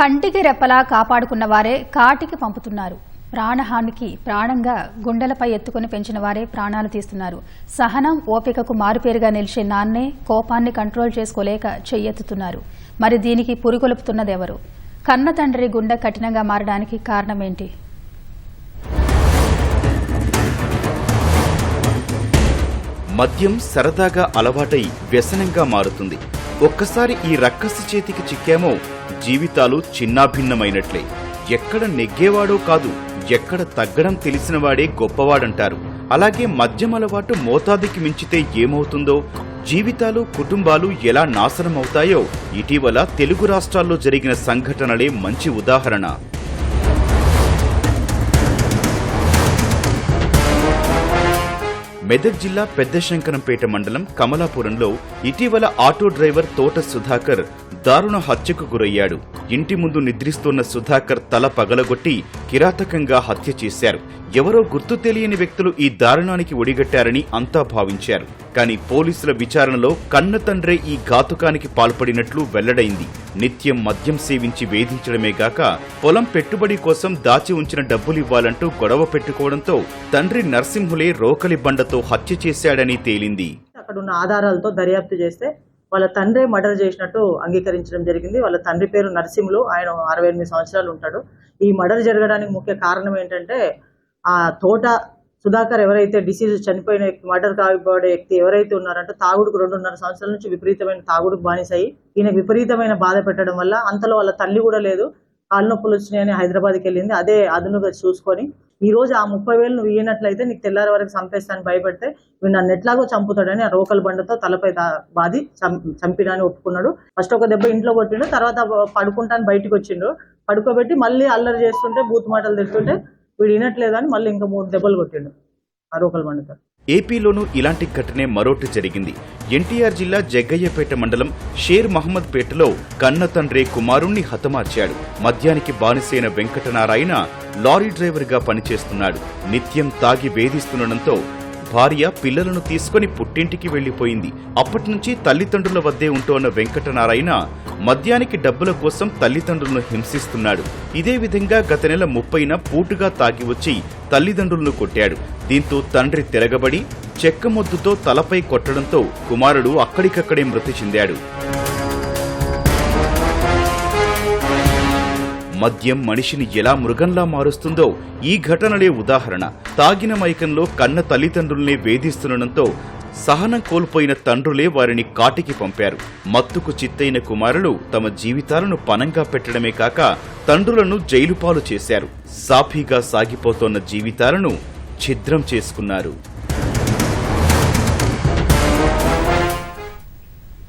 కంటికి రెప్పలా కాపాడుకున్న వారే కాటికి పంపుతున్నారు. ప్రాణహానికి ప్రాణంగా గుండెలపై ఎత్తుకుని పెంచిన వారే ప్రాణాలు తీస్తున్నారు. సహనం ఓపికకు మారుపేరుగా నిలిచే నాన్నే కోపాన్ని కంట్రోల్ చేసుకోలేక చెయ్యెత్తుతున్నారు. మరి దీనికి పురికొల్పుతున్నదెవరు? కన్న తండ్రి గుండె కఠినంగా మారడానికి కారణమేంటి? మద్యం సరదాగా అలవాటై వ్యసనంగా మారుతుంది. ఒక్కసారి ఈ రక్కసి చేతికి చిక్కామో జీవితాలు చిన్నాభిన్నమైనట్లే. ఎక్కడ నెగ్గేవాడో కాదు ఎక్కడ తగ్గడం తెలిసినవాడే గొప్పవాడంటారు. అలాగే మద్యం అలవాటు మోతాదుకి మించితే ఏమవుతుందో జీవితాలు కుటుంబాలు ఎలా నాశనమవుతాయో ఇటీవల తెలుగు రాష్ట్రాల్లో జరిగిన సంఘటనలే మంచి ఉదాహరణ. మెదక్ జిల్లా పెద్దశంకరంపేట మండలం కమలాపురంలో ఇటీవల ఆటో డ్రైవర్ తోట సుధాకర్ దారుణ హత్యకు గురయ్యాడు. ఇంటి ముందు నిద్రిస్తున్న సుధాకర్ తల పగలగొట్టి కిరాతకంగా హత్య చేశారు. ఎవరో గుర్తు తెలియని వ్యక్తులు ఈ దారుణానికి ఒడిగట్టారని అంతా భావించారు. కానీ పోలీసుల విచారణలో కన్న తండ్రే ఈ ఘాతుకానికి పాల్పడినట్లు వెల్లడైంది. నిత్యం మద్యం సేవించి వేధించడమే గాక పొలం పెట్టుబడి కోసం దాచి ఉంచిన డబ్బులివ్వాలంటూ గొడవ పెట్టుకోవడంతో తండ్రి నర్సింహులే రోకలి బండతో హత్య చేశాడని తేలింది. అక్కడ ఉన్న ఆధారాలతో దర్యాప్తు చేస్తే వాళ్ళ తండ్రే మర్డర్ చేసినట్టు అంగీకరించడం జరిగింది. వాళ్ళ తండ్రి పేరు నరసింహులు. ఆయన అరవై ఎనిమిది సంవత్సరాలు ఉంటాడు. ఈ మర్డర్ జరగడానికి ముఖ్య కారణం ఏంటంటే ఆ తోట సుధాకర్ ఎవరైతే డిసీజ్ చనిపోయిన వ్యక్తి మర్డర్ కాబడే వ్యక్తి ఎవరైతే ఉన్నారంటే తాగుడుకు రెండున్నర సంవత్సరాల నుంచి విపరీతమైన తాగుడుకు బానిసాయి ఈయన విపరీతమైన బాధ పెట్టడం వల్ల అంతలో వాళ్ళ తల్లి కూడా లేదు. కాళ్ళ నొప్పులు వచ్చినాయని హైదరాబాద్కి వెళ్ళింది. అదే అదునుగా చూసుకొని ఈ రోజు ఆ ముప్పై వేలు నువ్వు ఇయ్యనట్లయితే నీకు తెల్లారి వరకు చంపేస్తాను భయపడితే వీడు నన్ను ఎట్లాగో చంపుతాడని ఆ రోకల బండతో తలపై దా- బాది చంపినాని ఒప్పుకున్నాడు. ఫస్ట్ ఒక దెబ్బ ఇంట్లో కొట్టిండు తర్వాత పడుకుంటాను బయటికి వచ్చిండు. పడుకోబెట్టి మళ్ళీ అల్లరి చేస్తుంటే బూత్ మాటలు తెస్తుంటే వీడు వినట్లేదని మళ్ళీ ఇంకా మూడు దెబ్బలు కొట్టిండు ఆ రోకల బండతో. ఏపీలోనూ ఇలాంటి ఘటనే మరోటి జరిగింది. ఎన్టీఆర్ జిల్లా జగ్గయ్యపేట మండలం షేర్ మహమ్మద్ పేటలో కన్న తండ్రి కుమారుణ్ణి హతమార్చాడు. మద్యానికి బానిసైన వెంకటనారాయణ లారీ డ్రైవర్గా పనిచేస్తున్నాడు. నిత్యం తాగి వేధిస్తుండటంతో భార్య పిల్లలను తీసుకుని పుట్టింటికి వెళ్ళిపోయింది అప్పటి నుంచి తల్లిదండ్రుల వద్దే ఉంటోన్న వెంకటనారాయణ మద్యానికి డబ్బుల కోసం తల్లిదండ్రులను హింసిస్తున్నాడు. ఇదే విధంగా గత నెల ముప్పైన పూటుగా తాగి వచ్చి తల్లిదండ్రులను కొట్టాడు. దీంతో తండ్రి తిరగబడి చెక్క మొద్దుతో తలపై కొట్టడంతో కుమారుడు అక్కడికక్కడే మృతి చెందాడు. మద్యం మనిషిని ఎలా మృగంలా మారుస్తుందో ఈ ఘటనలే ఉదాహరణ. తాగిన మైకంలో కన్న తల్లిదండ్రుల్నే వేధిస్తుండటంతో సహనం కోల్పోయిన తండ్రులే వారిని కాటికి పంపారు. మత్తుకు చిత్తైన కుమారులు తమ జీవితాలను పనంగా పెట్టడమే కాక తండ్రులను జైలుపాలు చేశారు. సాఫీగా సాగిపోతోన్న జీవితాలను ఛిద్రం చేసుకున్నారు.